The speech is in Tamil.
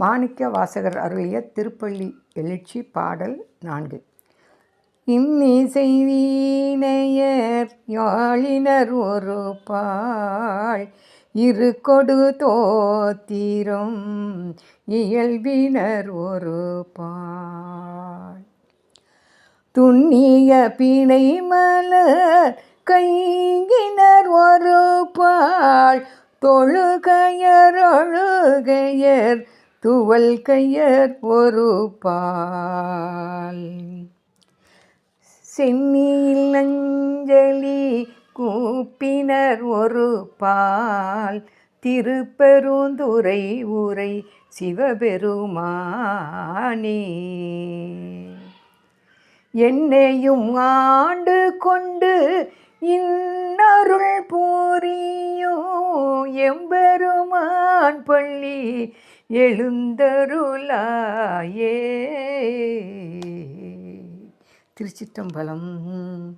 மாணிக்க வாசகர் அருளிய திருப்பள்ளி எழுச்சி பாடல் நான்கு. இன்னிசை வீணையர் யாழினர் ஒரு பாள் இரு கொடு தோத்திரம் இயல்பினர் ஒரு பாள் துண்ணிய பிணை மலர் கைங்கினர் ஒரு பாள் தொழுகையர் அழுகையர் துவல் கையர் ஒரு பால் சென்னியில் அஞ்சலி கூப்பினர் ஒரு பால் திருப்பெருந்துரை உரை சிவபெருமானே. என்னையும் ஆண்டு கொண்டு இன்னருள் பூரியோ எம்பெருமான் பள்ளி எழுந்தருளாயே. திருச்சிற்றம்பலம்.